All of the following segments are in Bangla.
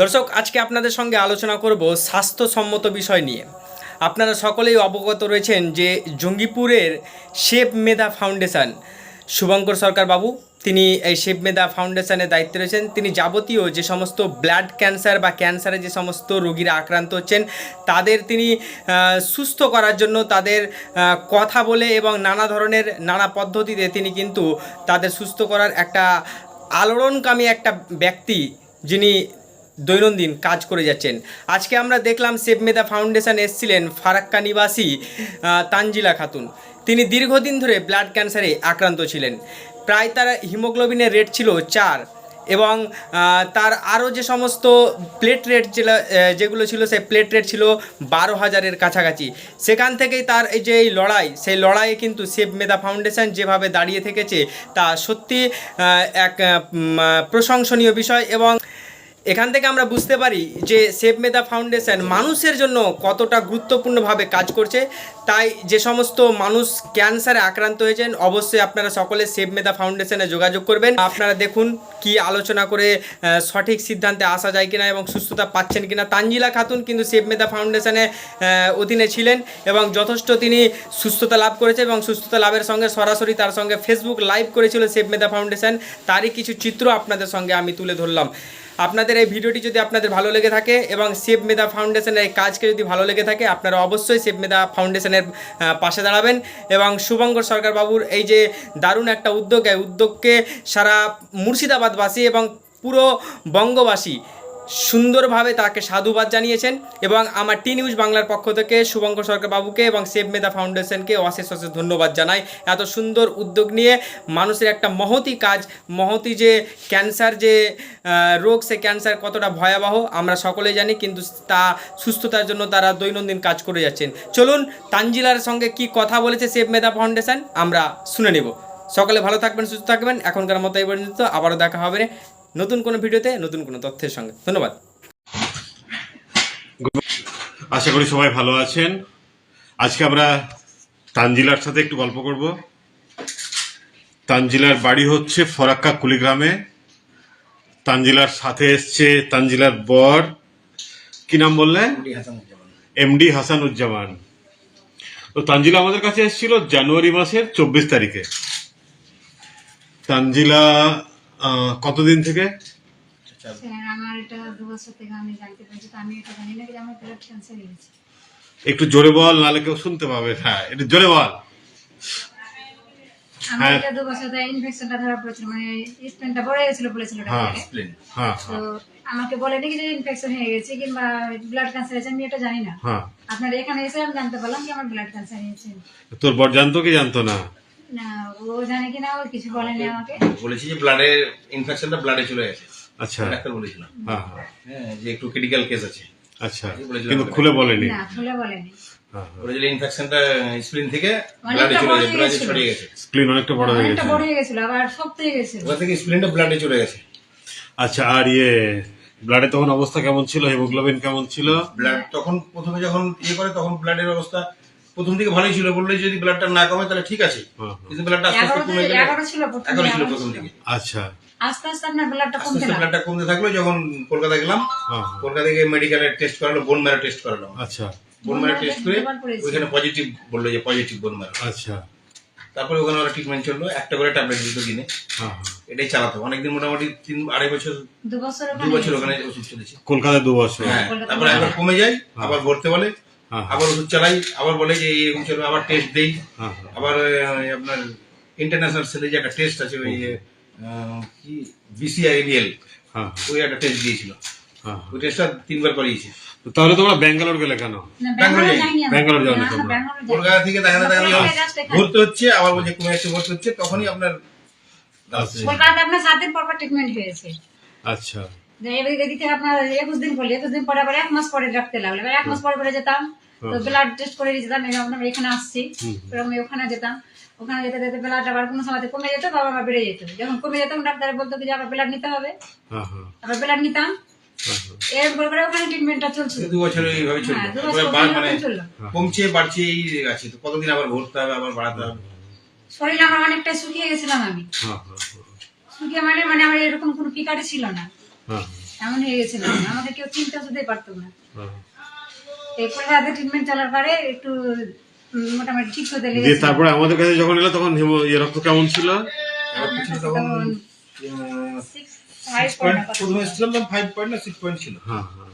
দর্শক, আজকে আপনাদের সঙ্গে আলোচনা করব স্বাস্থ্যসম্মত বিষয় নিয়ে। আপনারা সকলেই অবগত রয়েছেন যে জঙ্গিপুরের শেপ মেধা ফাউন্ডেশন, শুভঙ্কর সরকার বাবু, তিনি এই শেপ মেধা ফাউন্ডেশনের দায়িত্বে রয়েছেন। তিনি যাবতীয় যে সমস্ত ব্লাড ক্যান্সার বা ক্যান্সারে যে সমস্ত রোগীরা আক্রান্ত হচ্ছেন, তাদের তিনি সুস্থ করার জন্য তাদের কথা বলে এবং নানা ধরনের নানা পদ্ধতিতে তিনি কিন্তু তাদের সুস্থ করার একটা আলোড়নকামী একটা ব্যক্তি যিনি দৈনন্দিন কাজ করে যাচ্ছেন। আজকে আমরা দেখলাম সেভ মেধা ফাউন্ডেশন এসছিলেন ফারাক্কা নিবাসী তানজিলা খাতুন। তিনি দীর্ঘদিন ধরে ব্লাড ক্যান্সারে আক্রান্ত ছিলেন। প্রায় তার হিমোগ্লোবিনের রেট ছিল চার এবং তার আরও যে সমস্ত প্লেট রেট যেগুলো ছিল, সেই প্লেট রেট ছিল বারো হাজারের কাছাকাছি। সেখান থেকেই তার এই যে এই লড়াই, সেই লড়াইয়ে কিন্তু সেভ মেধা ফাউন্ডেশন যেভাবে দাঁড়িয়ে থেকেছে, তা সত্যি এক প্রশংসনীয় বিষয় এবং এখান থেকে আমরা বুঝতে পারি যে সেভ মেধা ফাউন্ডেশন মানুষের জন্য কতটা গুরুত্বপূর্ণভাবে কাজ করছে। তাই যে সমস্ত মানুষ ক্যান্সারে আক্রান্ত হয়েছেন, অবশ্যই আপনারা সকলে সেভ মেধা ফাউন্ডেশনে যোগাযোগ করবেন। আপনারা দেখুন কি আলোচনা করে সঠিক সিদ্ধান্তে আসা যায় কিনা এবং সুস্থতা পাচ্ছেন কিনা। তানজিলা খাতুন কিন্তু সেভ মেধা ফাউন্ডেশনে অধীনে ছিলেন এবং যথেষ্ট তিনি সুস্থতা লাভ করেছে এবং সুস্থতা লাভের সঙ্গে সরাসরি তার সঙ্গে ফেসবুক লাইভ করেছিল সেভ মেধা ফাউন্ডেশন তারই কিছু চিত্র আপনাদের সঙ্গে আমি তুলে ধরলাম। আপনাদের এই ভিডিওটি যদি আপনাদের ভালো লেগে থাকে এবং সেভ মেধা ফাউন্ডেশনের এই কাজকে যদি ভালো লেগে থাকে, আপনারা অবশ্যই সেভ মেধা ফাউন্ডেশনের পাশে দাঁড়াবেন এবং শুভঙ্কর সরকার বাবুর এই যে দারুণ একটা উদ্যোগ, এই উদ্যোগকে সারা মুর্শিদাবাদবাসী এবং পুরো বঙ্গবাসী সুন্দরভাবে তাকে সাধুবাদ জানিয়েছেন এবং আমার টি নিউজ বাংলার পক্ষ থেকে শুভঙ্কর সরকার বাবুকে এবং সেভ মেধা ফাউন্ডেশনকে অশেষ অশেষ ধন্যবাদ জানাই। এত সুন্দর উদ্যোগ নিয়ে মানুষের একটা মহতি কাজ, মহতি যে ক্যান্সার যে রোগ, সে ক্যান্সার কতটা ভয়াবহ, আমরা সকলেই জানি, কিন্তু তা সুস্থতার জন্য তারা দৈনন্দিন কাজ করে যাচ্ছেন। চলুন, তানজিলার সঙ্গে কি কথা বলেছে সেভ মেধা ফাউন্ডেশন, আমরা শুনে নেব। সকলে ভালো থাকবেন, সুস্থ থাকবেন, এখনকার মতো এই পর্যন্ত, আবারও দেখা হবে নতুন কোনো ভিডিওতে নতুন কোনো তথ্যের সঙ্গে। ধন্যবাদ। আশা করি সবাই ভালো আছেন। আজকে আমরা তানজিলার সাথে একটু গল্প করব। তানজিলার বাড়ি হচ্ছে ফরাক্কা কুলিগ্রামে। তানজিলার সাথে এসছে তানজিলার বর। কি নাম বললে? এমডি হাসানুজ্জামান। তো তানজিলা আমাদের কাছে এসেছিল জানুয়ারি মাসের চব্বিশ তারিখে। তানজিলা কতদিন থেকে? আমার এটা দু বছর থেকে আমি জানতে পেরেছি তো আমি এটা জানি না যে আমার ব্লাড ক্যান্সার হয়েছে একটু জোরে বল নাহলে কেউ শুনতে পাবে। হ্যাঁ একটু জোরে বল। আমার হ্যাঁ। এটা দু বছর ধরে ইনফেকশনটা ধরা পড়েছিল মানে স্প্লেনটা বড় গেছিল বলেছিল হ্যাঁ হ্যাঁ তো আমাকে বলেনি কি যে ইনফেকশন হয়ে গেছে কিংবা ব্লাড ক্যান্সার হয়েছে আমি এটা জানি না। হ্যাঁ। আপনার এখানে এসে আমি জানতে পারলাম কি আমার ব্লাড ক্যান্সার হয়েছে। তোর বর জানতো কি জানতো না? না ও জানে কিনা ও কিছু বলেনি আমাকে বলেছি যে ব্লাডের ইনফেকশনটা ব্লাডে চলে গেছে। আচ্ছা। ডাক্তার হ্যাঁ হ্যাঁ। হ্যাঁ যে একটু ক্রিটিক্যাল কেস আছে। আচ্ছা কিন্তু খুলে বলেনি। না খুলে বলেনি। ইনফেকশনটা স্প্লিন থেকে ব্লাডে চলে গেছে ব্লাডে। ছড়িয়ে গেছে। স্ক্রিন অনেকটা বড় হয়ে অনেকটা গেছে বড় হয়ে গেছিল আবার শক্ত হয়ে গেছিল। ওখান থেকে স্প্লিনটা ব্লাডে চলে গেছে। আচ্ছা আর ইয়ে ব্লাডে তখন অবস্থা কেমন ছিল? হিমোগ্লোবিন কেমন ছিল? ব্লাড তখন প্রথমে যখন ইয়ে করে তখন ব্লাডের অবস্থা প্রথম থেকে ভালোই ছিল বললে যদি ব্লাডটা না কমে তাহলে ঠিক আছে। কিন্তু ব্লাডটা আস্তে আস্তে কমে গেলে এগারো ছিল প্রথমে এগারো ছিল প্রথম ছিল। দিকে। আচ্ছা। আস্তে আস্তে আপনার ব্লাডটা কমতে লাগল। ব্লাডটা কমতে থাকল যখন কলকাতা গেলাম কলকাতা গিয়ে মেডিকেলের টেস্ট করালো বোন ম্যারো টেস্ট করালো। আচ্ছা। বোন ম্যারো টেস্ট করে দুবার ওইখানে পজিটিভ বলল যে পজিটিভ বোন ম্যারো আচ্ছা। তারপরে ওখানে ওরা ট্রিটমেন্ট চলল একটা করে ট্যাবলেট দিত দিনে এটাই চালাতো। অনেকদিন মোটামুটি তিন আড়াই বছর দু বছর ওখানে ওষুধ চলেছে কলকাতায় দু বছর। হ্যাঁ তারপরে একবার কমে যায় আবার ভরতে বলে আবার ওষুধ চালাই আবার বলে যে এই চলবে আবার টেস্ট দেই। হ্যাঁ হ্যাঁ, আবার আপনার ইন্টারন্যাশনাল সেলে যে একটা টেস্ট আছে ওই কি? বিসিআইএল হ্যাঁ ওই একটা টেস্ট দিয়েছিল। হ্যাঁ ওই টেস্টটা তিনবার করিয়েছে। তাহলে তোমরা ব্যাঙ্গালোর গেলে কেন? ব্যাঙ্গালোর না, তোমরা? কলকাতা থেকে দেখা দেখা। ভর্তি হচ্ছে আবার বলছে কোনো একটু ভর্তি হচ্ছে তখনই আপনার আচ্ছা। কলকাতাতে আপনার সাত দিন পর পর ট্রিটমেন্ট হয়েছে। আচ্ছা। এদিক আপনার একুশ দিন করলে একুশ দিন পরে আবার এক মাস পরে রাখতে লাগল এবার এক মাস পরে পরে যেতাম তো ব্লাড টেস্ট করে যেতাম আমরা এখানে আসছি এবার আমি ওখানে যেতাম। ওখানে যেতে যেতে ব্লাড আবার কোনো সময় কমে যেত বাবা আবার বেড়ে যেত। যখন কমে যেতাম ডাক্তার বলতো যে আবার ব্লাড নিতে হবে। হ্যাঁ হ্যাঁ। আবার ব্লাড নিতাম। হ্যাঁ এরপর করে ওখানে ট্রিটমেন্টটা চলছিল। দু বছর এইভাবে চলল। হ্যাঁ মানে এরকম চলল। কমছে বাড়ছে এই আছে তো। কতদিন আবার ভরতে হবে আবার বাড়াতে হবে? শরীর আমার অনেকটা শুকিয়ে গেছিলাম আমি। হ্যাঁ হ্যাঁ শুকিয়ে মানে মানে আমার এরকম কোনো পিকারে ছিল না। এমন হয়ে গেছিল। আমাকে কেউ চিনতে শুধুই পারতো না। হ্যাঁ। এরপরে ট্রিটমেন্ট চলার পরে একটু মোটামুটি ঠিক হতে লেগেছে। তারপরে আমাদের কাছে যখন এলো তখন হিমো- ইয়ে রক্ত কেমন ছিল? তখন প্রথমে ফাইভ পয়েন্ট না সিক্স পয়েন্ট ছিল। হ্যাঁ হ্যাঁ।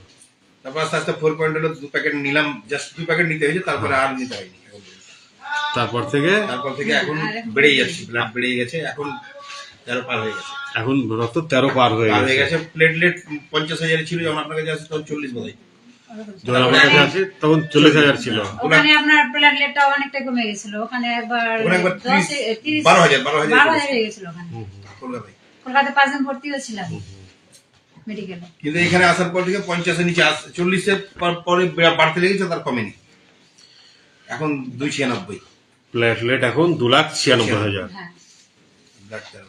তারপর আস্তে আস্তে ফোর পয়েন্ট হলো দু প্যাকেট নিলাম জাস্ট দু প্যাকেট নিতে হয়েছে তারপরে আর নিতে হয়নি। তারপর থেকে? তারপর থেকে এখন বেড়েই যাচ্ছে ব্লাড বেড়েই গেছে। এখন তেরো পার হয়ে গেছে। এখন রক্ত তেরো পার হয়ে গেছে। গেছে প্লেটলেট পঞ্চাশ হাজার ছিল যখন আপনার কাছে আছে তখন চল্লিশ বোধ যখন আমার কাছে আছে তখন চল্লিশ হাজার ছিল। ওখানে আপনার প্লেটলেটটা অনেকটা কমে গেছিল। ওখানে একবার ওখানে একবার দশ ত্রিশ- তিরিশ বারো হাজার, বারো হাজার বারো করেছে। হাজার হয়ে গেছিল ওখানে। কলকাতায়। কলকাতায় পাঁচ দিন ভর্তিও ছিলাম মেডিকেলে। কিন্তু এখানে আসার পর থেকে পঞ্চাশের নিচে আস- চল্লিশের পরে বেড়া- বাড়তে লেগেছে তার কমেনি। এখন দুই ছিয়ানব্বই। প্লেটলেট এখন দু লাখ ছিয়ানব্বই হাজার। হ্যাঁ। ডাক্তার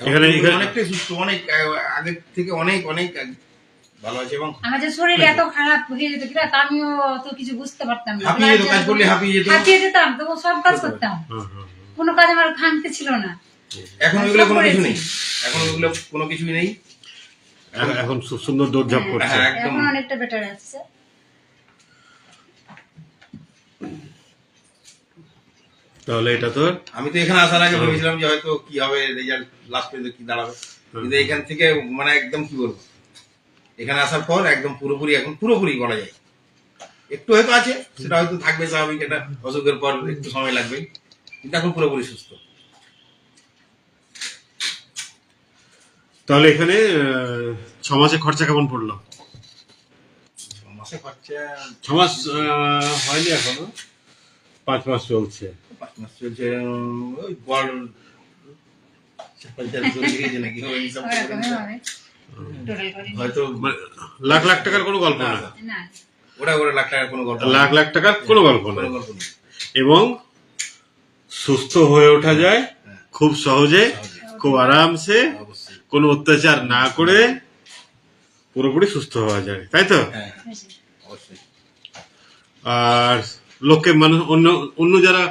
এখানে- এখানে- অনেকটাই সুস্থ অনেক আগের থেকে অনেক অনেক ভালো আছে এবং আমার শরীর এত খারাপ হয়ে যেত কিনা আমিও অত কিছু বুঝতে পারতাম না। হাঁপিয়ে যেত, কাজ করলে হাঁপিয়ে যেত। হাঁপিয়ে যেতাম তবু সব কাজ করতাম। হ্যাঁ, হ্যাঁ, হ্যাঁ। কোনো কাজ আমার খামতে ছিল না। এখন ওইগুলো কোনো কিছু নেই। এখন ওইগুলো কোনো কিছুই নেই। এখন- এখন সুন্দর দৌড়ঝাঁপ করছে। এখন অনেকটা বেটার আসছে তাহলে এটা তো আমি তো এখানে আসার আগে ভেবেছিলাম যে হয়তো কি হবে রেজাল্ট লাস্ট পর্যন্ত কি দাঁড়াবে। কিন্তু এখান থেকে মানে একদম কি বলব? এখানে আসার পর একদম পুরোপুরি এখন পুরোপুরি বলা যায়। একটু হয়তো আছে সেটা হয়তো থাকবে স্বাভাবিক এটা অসুখের পর একটু সময় লাগবে। কিন্তু এখন পুরোপুরি সুস্থ। তাহলে এখানে ছ মাসে খরচা কেমন পড়ল? ছ মাসে খরচা ছ মাস হয়নি এখনও। পাঁচ মাস চলছে। পাঁচ মাস চলছে ওই টোটাল করে হয়তো মানে লাখ লাখ টাকার কোনো গল্প না, ওটা ওটা লাখ টাকার কোনো গল্প না। লাখ লাখ টাকার কোনো গল্প না। কোনো গল্প এবং সুস্থ হয়ে ওঠা যায় খুব সহজে খুব আরামসে কোনো অত্যাচার না করে পুরোপুরি সুস্থ হওয়া যায় তাই তো? হ্যাঁ। অবশ্যই। আর লোককে মানুষ অন্য অন্য যারা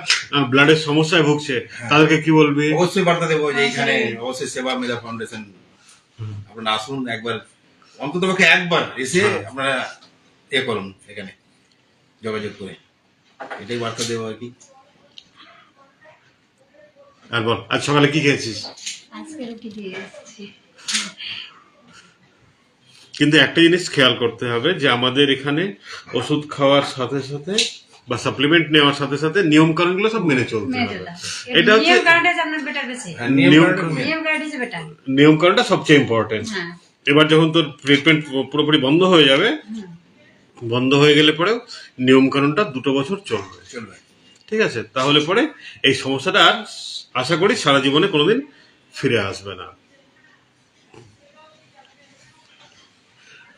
ব্লাডের সমস্যায় ভুগছে তাদেরকে কি বলবি? অবশ্যই বার্তা দেবো যে এইখানে অবশ্যই সেবা মেধা ফাউন্ডেশন আপনারা আসুন একবার অন্তত পক্ষে একবার এসে আপনারা এ করুন এখানে যোগাযোগ করে। এটাই বার্তা দেবো আর কি। আর বল আজ সকালে কি খেয়েছিস? আজকে রুটি দিয়ে কিন্তু একটা জিনিস খেয়াল করতে হবে যে আমাদের এখানে ওষুধ খাওয়ার সাথে সাথে বা সাপ্লিমেন্ট নেওয়ার সাথে সাথে নিয়ম কানুনগুলো সব মেনে চলতে হবে। এটা হচ্ছে নিয়ম হ্যাঁ, কানুন কানুনটা সবচেয়ে ইম্পর্টেন্ট হ্যাঁ। এবার যখন তোর ট্রিটমেন্ট পুরোপুরি বন্ধ হয়ে যাবে বন্ধ হয়ে গেলে পরেও নিয়ম কানুনটা দুটো বছর চলবে। চলবে। ঠিক আছে? তাহলে পরে এই সমস্যাটা আর আশা করি সারা জীবনে কোনোদিন ফিরে আসবে না।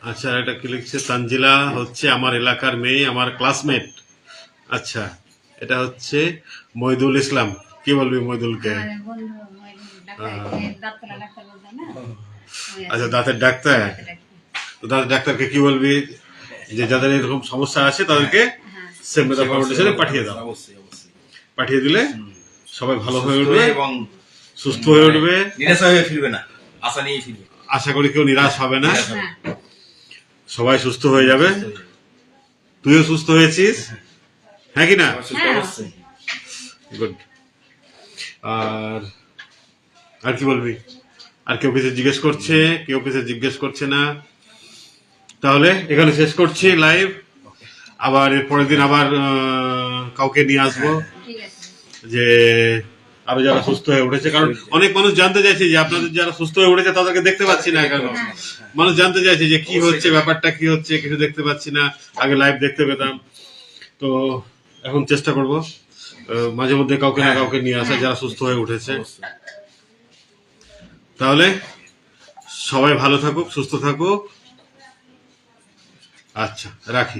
আচ্ছা এটা কি লিখছে? তানজিলা হচ্ছে আমার এলাকার মেয়ে আমার ক্লাসমেট আচ্ছা এটা হচ্ছে মইদুল ইসলাম। কি বলবি বলতাম না? ওই আচ্ছা দাঁতের ডাক্তার? দাঁতের ডাক্তারকে কি বলবি? যে যাদের এরকম সমস্যা আছে তাদেরকে হ্যাঁ সেমেদা ফাউন্ডেশনে পাঠিয়ে দাও। অবশ্যই অবশ্যই। পাঠিয়ে দিলে সবাই ভালো হয়ে উঠবে এবং সুস্থ হয়ে উঠবে। নিরাশা হয়ে ফিরবে না আশা নিয়ে ফিরবে। আশা করি কেউ নিরাশ হবে না। হ্যাঁ। সবাই সুস্থ হয়ে যাবে। তুইও সুস্থ হয়েছিস। হ্যাঁ কি না? অবশ্যই। হ্যাঁ। গুড আর আর কি বলবি? আর কেউ কিছু জিজ্ঞেস করছে? কেউ কিছু জিজ্ঞেস করছে না? তাহলে এখানে শেষ করছি লাইভ আবার এর পরের দিন আবার কাউকে নিয়ে আসব। যে আরও যারা সুস্থ হয়ে উঠেছে কারণ অনেক মানুষ জানতে চাইছে যে আপনাদের যারা সুস্থ হয়ে উঠেছে তাদেরকে দেখতে পাচ্ছি না কেন মানুষ জানতে চাইছে যে কি হচ্ছে ব্যাপারটা কি হচ্ছে কিছু দেখতে পাচ্ছি না। আগে লাইভ দেখতে পেতাম। তো এখন চেষ্টা করব। মাঝে মধ্যে কাউকে না কাউকে নিয়ে আসা যারা সুস্থ হয়ে উঠেছে। তাহলে সবাই ভালো থাকুক সুস্থ থাকুক। আচ্ছা রাখি।